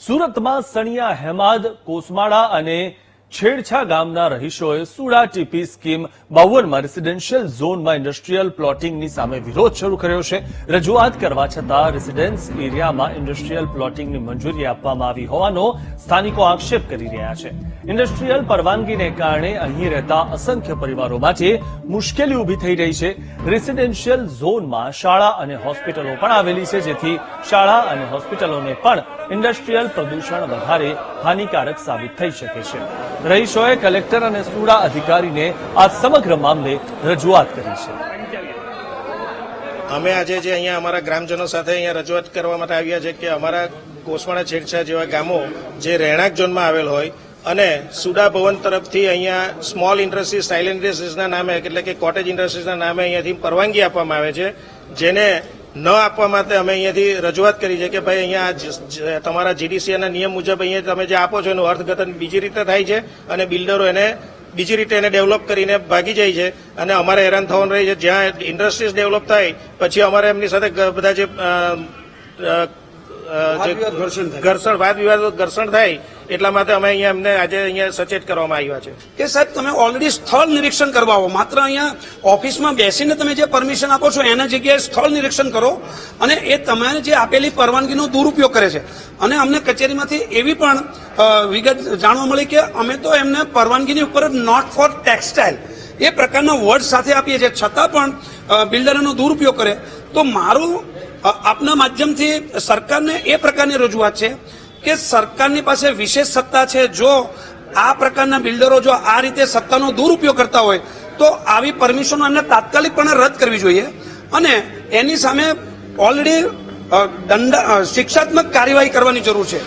સુરતમાં સણિયા હેમાદ, કોસમાળા અને છેડછા ગામના રહીશોએ સુડા ટીપી સ્કીમ બાવનમાં રેસિડેન્શિયલ ઝોનમાં ઇન્ડસ્ટ્રીયલ પ્લોટિંગની સામે વિરોધ શરૂ કર્યો છે. રજૂઆત કરવા છતાં રેસિડેન્સ એરિયામાં ઇન્ડસ્ટ્રીયલ પ્લોટિંગની મંજૂરી આપવામાં આવી હોવાનો સ્થાનિકો આક્ષેપ કરી રહ્યા છે. ઇન્ડસ્ટ્રીયલ પરવાનગીને કારણે અહીં રહેતા અસંખ્ય પરિવારો માટે મુશ્કેલી ઊભી થઈ રહી છે. રેસિડેન્શિયલ ઝોનમાં શાળા અને હોસ્પિટલો પણ આવેલી છે, જેથી શાળા અને હોસ્પિટલોને પણ ઇન્ડસ્ટ્રીયલ પ્રદૂષણ વધારે હાનિકારક સાબિત થઈ શકે છે. રહીશોએ કલેક્ટર અને સુડા અધિકારીને આ સમગ્ર મામલે રજૂઆત કરી છે. અમે આજે જે અહીંયા અમારા ગ્રામજનો સાથે અહીંયા રજૂઆત કરવા માટે આવ્યા છે કે અમારા કોસવાણા છેડછા જેવા ગામો જે રહેણાંક ઝોનમાં આવેલ હોય અને સુડા ભવન તરફથી અહીંયા સ્મોલ ઇન્ડસ્ટ્રીઝ સાઇલ ઇન્ડસ્ટ્રીઝના નામે એટલે કે કોટેજ ઇન્ડસ્ટ્રીઝના નામે અહીંયાથી પરવાનગી આપવામાં આવે છે, જેને ન આપવા માટે અમે અહીંયાથી રજૂઆત કરી છે કે ભાઈ અહીંયા તમારા જીડીસીના નિયમ મુજબ અહીંયા તમે જે આપો છો એનું અર્થઘટન બીજી રીતે થાય છે અને બિલ્ડરો એને બીજી રીતે એને ડેવલપ કરીને ભાગી જાય છે અને અમારે હેરાન થવાનું રહે છે. જ્યાં ઇન્ડસ્ટ્રીઝ ડેવલપ થાય, પછી અમારે એમની સાથે બધા જે ઘર્ષણ વાદ વિવાદ ઘર્ષણ થાય એટલા માટે અમે અહીંયા એમને આજે અહીંયા સચેત કરવામાં આવ્યા છે. કે સાહેબ તમે ઓલરેડી સ્થળ નિરીક્ષણ કરવા આવો. માત્ર અહીંયા ઓફિસમાં બેસીને તમે જે પરમિશન આપો છો એના જગ્યાએ સ્થળ નિરીક્ષણ કરો અને એ તમારે જે આપેલી પરવાનગીનો દુરુપયોગ કરે છે. અને અમને કચેરીમાંથી એવી પણ વિગત જાણવા મળી કે અમે તો એમને પરવાનગીની ઉપર નોટ ફોર ટેક્સટાઇલ એ પ્રકારના વર્ડ સાથે આપીએ છીએ. છતાં પણ બિલ્ડરોનો દુરુપયોગ કરે. તો મારું આપના માધ્યમથી સરકારને એ પ્રકારની રજૂઆત છે કે સરકારની પાસે વિશેષ સત્તા છે. જો આ પ્રકારના બિલ્ડરો જો આ રીતે સત્તાનો દુરુપયોગ કરતા હોય, તો આવી પરમિશનો એમને તાત્કાલિકપણે રદ કરવી જોઈએ. અને એની સામે ઓલરેડી દંડ શિક્ષાત્મક કાર્યવાહી કરવાની જરૂર છે.